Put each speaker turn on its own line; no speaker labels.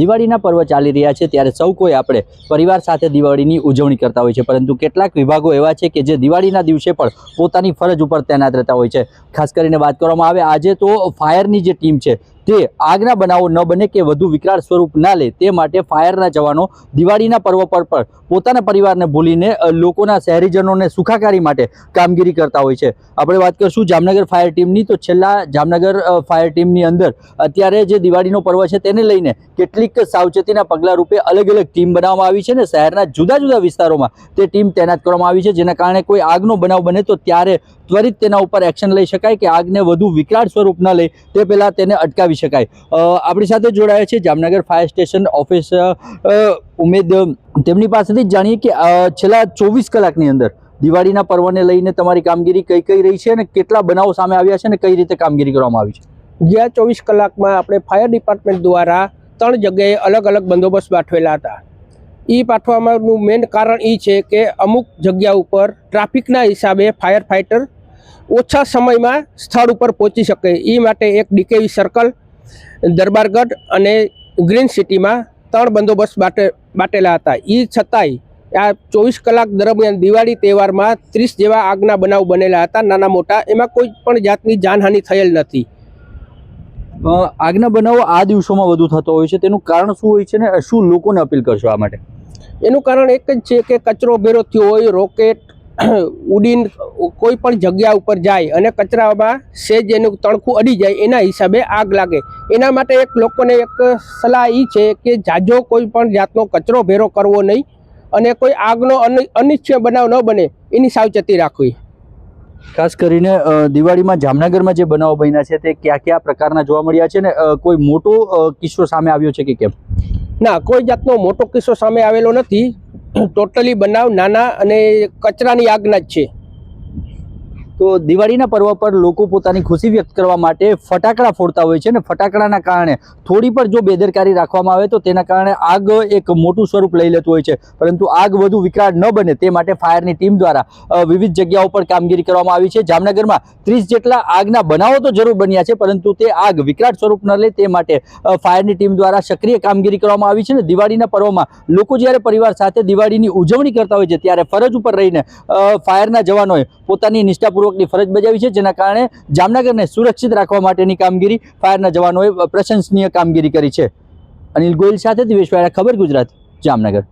દિવાળીના પર્વ ચાલી રહ્યા છે, ત્યારે સૌ કોઈ આપણે પરિવાર સાથે દિવાળીની ઉજવણી કરતા હોય છે. પરંતુ કેટલાક વિભાગો એવા છે કે જે દિવાળીના દિવસે પણ પોતાની ફરજ ઉપર તૈનાત રહેતા હોય છે. ખાસ કરીને વાત કરવામાં આવે, આજે તો ફાયરની જે ટીમ છે તે આગના બનાવો ન બને કે વધુ વિકરાળ સ્વરૂપ ના લે, તે માટે ફાયરના જવાનો દિવાળીના પર્વ પર પણ પોતાના પરિવારને ભૂલીને લોકોના શહેરીજનોને સુખાકારી માટે કામગીરી કરતા હોય છે. આપણે વાત કરીશું જામનગર ફાયર ટીમની. તો છેલ્લા જામનગર ફાયર ટીમની અંદર અત્યારે જે દિવાળીનો પર્વ છે તેને લઈને કેટલીક સાવચેતીના પગલા રૂપે અલગ અલગ ટીમ બનાવવામાં આવી છે ને શહેરના જુદા જુદા વિસ્તારોમાં તે ટીમ તૈનાત કરવામાં આવી છે. જેના કારણે કોઈ આગનો બનાવ બને તો ત્યારે ત્વરિત તેના ઉપર એક્શન લઈ શકાય કે આગને વધુ વિકરાળ સ્વરૂપ ન લે. તે પહેલાં તેને અટકાવી શકાય. આપણી સાથે જોડાયા છે Jamnagar fire station office Umed તેમની પાસેથી જાણીએ કે છેલ્લા ચોવીસ કલાકની અંદર દિવાળીના પર્વને લઈને તમારી કામગીરી કઈ કઈ રહી છે અને કેટલા બનાવો સામે આવ્યા છે અને કઈ રીતે કામગીરી કરવામાં આવી છે?
ગયા ચોવીસ કલાકમાં આપણે ફાયર ડિપાર્ટમેન્ટ દ્વારા ત્રણ જગ્યાએ અલગ અલગ બંદોબસ્ત પાઠવેલા હતા. એ પાઠવામાંનું મેઇન કારણ એ છે કે અમુક જગ્યા ઉપર ટ્રાફિકના હિસાબે ફાયર ફાઇટર ઓછા સમયમાં સ્થળ ઉપર પહોંચી શકે. એ માટે એક ડીકેવી સર્કલ દરબારગઢ અને ગ્રીન સિટીમાં ત્રણ બંદોબસ્ત બાટે બાટેલા હતા. એ છતાંય આ ચોવીસ કલાક દરમિયાન દિવાળી તહેવારમાં ત્રીસ જેવા આગના બનાવ બનેલા હતા. નાના મોટા એમાં કોઈ પણ જાતની જાનહાનિ થયેલ નથી.
આગના બનાવો આ દિવસોમાં વધુ થતો હોય છે. તેનું કારણ શું હોય છે ને શું લોકોને અપીલ કરશો આ માટે?
એનું કારણ એક જ છે કે કચરો ભેરો થયો હોય રોકેટ ઉડીન કોઈ પણ જગ્યા ઉપર જાય અને કચરામાં સેજ એનું તણખું અડી જાય એના હિસાબે આગ લાગે. એના માટે એક લોકોને એક સલાહ એ છે કે જાજો કોઈ પણ જાતનો કચરો ભેરો કરવો નહીં અને કોઈ આગનો અનિચ્છય બનાવ ન બને એની સાવચેતી રાખવી.
ખાસ કરીને દિવાળીમાં જામનગરમાં જે બનાવો બન્યા છે તે કયા કયા પ્રકારના જોવા મળ્યા છે ને કોઈ મોટો કિસ્સો સામે આવ્યો છે કે કેમ?
ના કોઈ જાતનો મોટો કિસ્સો સામે આવેલો નથી. ટોટલી બનાવ નાના અને કચરાની આગના જ છે.
તો દિવાળીના પર્વ પર લોકો પોતાની ખુશી વ્યક્ત કરવા માટે ફટાકડા ફોડતા હોય છે અને ફટાકડાના કારણે થોડી પણ જો બેદરકારી રાખવામાં આવે તો તેના કારણે આગ એક મોટું સ્વરૂપ લઈ લેતું હોય છે. પરંતુ આગ વધુ વિકરાળ ન બને તે માટે ફાયરની ટીમ દ્વારા વિવિધ જગ્યાઓ પર કામગીરી કરવામાં આવી છે. જામનગરમાં ત્રીસ જેટલા આગના બનાવો તો જરૂર બન્યા છે, પરંતુ તે આગ વિકરાળ સ્વરૂપ ન લે તે માટે ફાયરની ટીમ દ્વારા સક્રિય કામગીરી કરવામાં આવી છે અને દિવાળીના પર્વમાં લોકો જ્યારે પરિવાર સાથે દિવાળીની ઉજવણી કરતા હોય છે, ત્યારે ફરજ ઉપર રહીને ફાયરના જવાનોએ પોતાની નિષ્ઠાપૂર્વકની ફરજ બજાવી છે, જેના કારણે જામનગરને સુરક્ષિત રાખવા માટેની કામગીરી ફાયરના જવાનોએ પ્રશંસનીય કામગીરી કરી છે. અનિલ ગોયલ સાથે દિવેશ ખબર ગુજરાત, જામનગર.